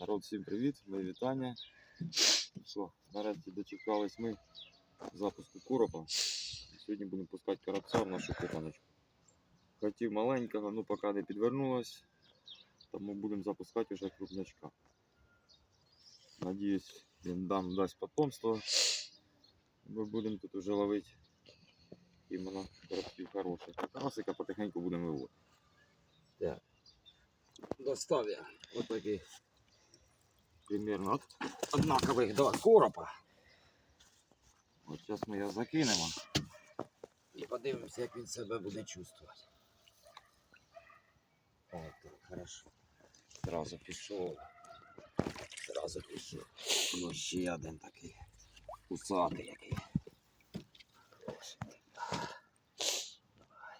Народ, всім привіт, мої вітання. Що, нарешті дочекались ми запуску коропа. Сьогодні будемо пускати карапця в нашу копаночку. Хотів маленького, ну поки не підвернулось, тому будемо запускати вже крупнячка. Надіюсь, він дам дасть потомство. Ми будемо тут вже ловити іменно карапців хороших. Карасика потихеньку будемо виводити. Так. Достав я ось такий примерно однакових два коропа. От зараз ми його закинемо і подивимося, як він себе буде чувствувати. От так, хорошо. Зразу пішов. Зразу пішов. Ну ще один такий кусатий який. Давай.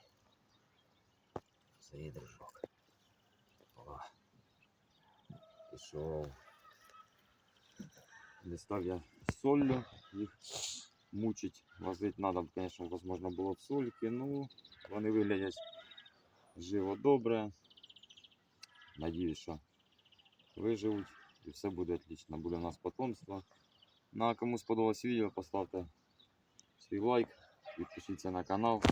Свій дружок. О. Пішов. Дістав я солью, їх мучить, возити треба, звісно, можливо, було в сольки, ну, вони виглядять живо добре. Надіюсь, що виживуть і все буде отлично. Буде у нас потомство. Ну а кому сподобалось відео, поставте свій лайк, підпишіться на канал.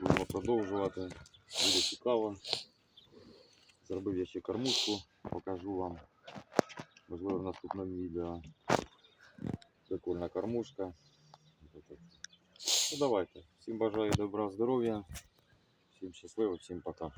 Будемо продовжувати. Буде цікаво. Зробив я ще кормушку, покажу вам. Можливо, в наступному відео. Прикольна кормушка. Ну давайте. Всім бажаю добра, здоров'я. Всім щасливо, всім пока.